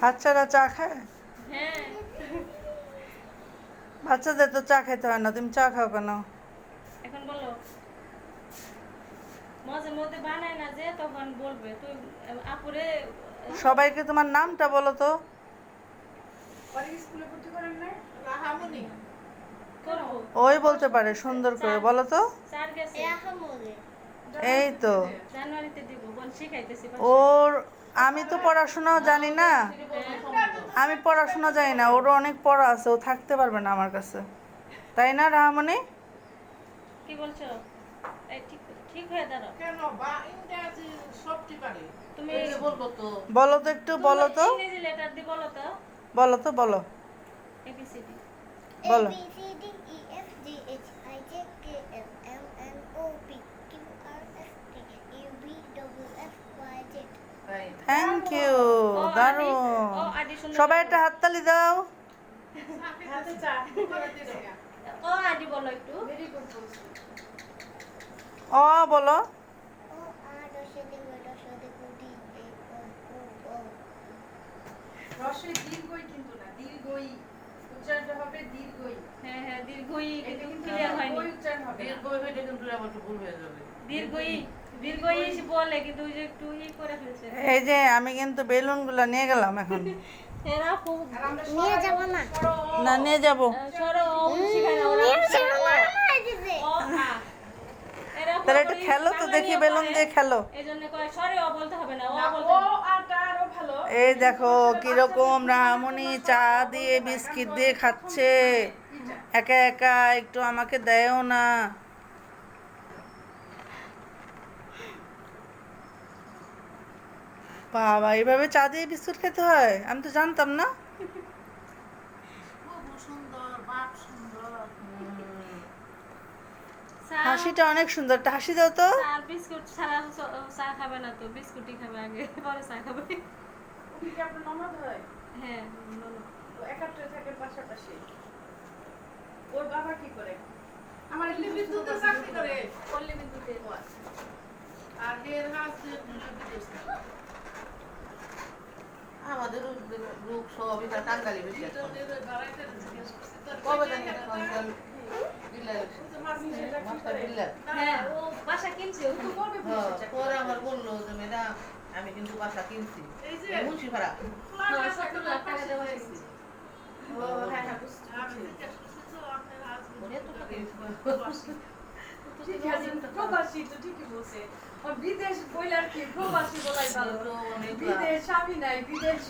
বাচ্চারা চা খায়? হ্যাঁ। বাচ্চাদের তো চা খেতে হয় না তুমি চা খাও কেন? এখন বলো। মাঝে মধ্যে বানায় না যে তখন বলবে তুই আপুরে সবাইকে তোমার নামটা বলো তো। ওই বলতে পারে সুন্দর করে বলো তো। এই তো। জানুয়ারিতে দিব বোন শিখাইতেছি ওর আমি তো পড়াশোনাও জানি না। আমি পড়াশোনা জানি না ওর অনেক পড়া আছে ও থাকতে পারবে না আমার কাছে। তাই না রাহামণি? কি বলছো? ঠিক ঠিক হয়ে দাঁড়াও। কেন? বা ইংরেজি সবটি পারে। তুমি বলব তো। বলো তো একটু বলো তো। বলো তো। বলো বলো। দারুণ। ও আদি সুন্দর সবাই একটা হাততালি দাও। অ বলো। রসে দীর্ঘই কিন্তু না দীর্ঘই। উচ্চারণটা হবে দীর্ঘই। হ্যাঁ হ্যাঁ দীর্ঘই কিন্তু ক্লিয়ার হয়নি। উচ্চারণ হবে না। দীর্ঘ কিন্তু আবার ভুল হয়ে যাবে। দীর্ঘই। এই যে আমি কিন্তু বেলুনগুলো নিয়ে গেলাম এখন। নিয়ে যাব না। না নিয়ে যাব। তাহলে একটু খেলো তো দেখি বেলুন দিয়ে খেলো। এই জন্য কয় সরে ও বলতে হবে না ও না, বলতে ও হবে। আরটা আরও ভালো। এই দেখো কীরকম রামনি চা দিয়ে বিস্কিট দিয়ে খাচ্ছে। একা একা একটু আমাকে দেয়ও না। বাবা এইভাবে চা দিয়ে বিস্কুট খেতে হয়? আমি তো জানতাম না। খুব সুন্দর বাপ সুন্দর। চা- হাসিটা অনেক সুন্দর। হাসি দাও তো। আর বিস্কুট ছাড়া চা খাবে না তো বিস্কুটই খাবে আগে পরে চা খাবে। কি আপনার ননদ হয়? হ্যাঁ বলো। ও একাত্তরে থাকে পাশাপাশি। ওর বাবা কি করে? আমার এমনি বিদ্যুতের চাকরি করে। পল্লী বিদ্যুতে আর এর হাজবেন্ড বিদেশ। আমাদের লোক সবই তার টাঙ্গালি বেশি কবে জানি। হ্যাঁ হ্যাঁ, পরে আমার বলল যে ম্যাডাম আমি কিন্তু বাসা কিনছি। মুন্সি ভাড়া হ্যাঁ, সত্তর লাখ টাকা দেওয়া হয়েছে। ও হ্যাঁ হ্যাঁ বুঝছি ঠিক আছে ঠিকই বলছে। বিদেশ বইলার কি প্রবাসী বলাই ভালো। বিদেশ আমি নাই বিদেশ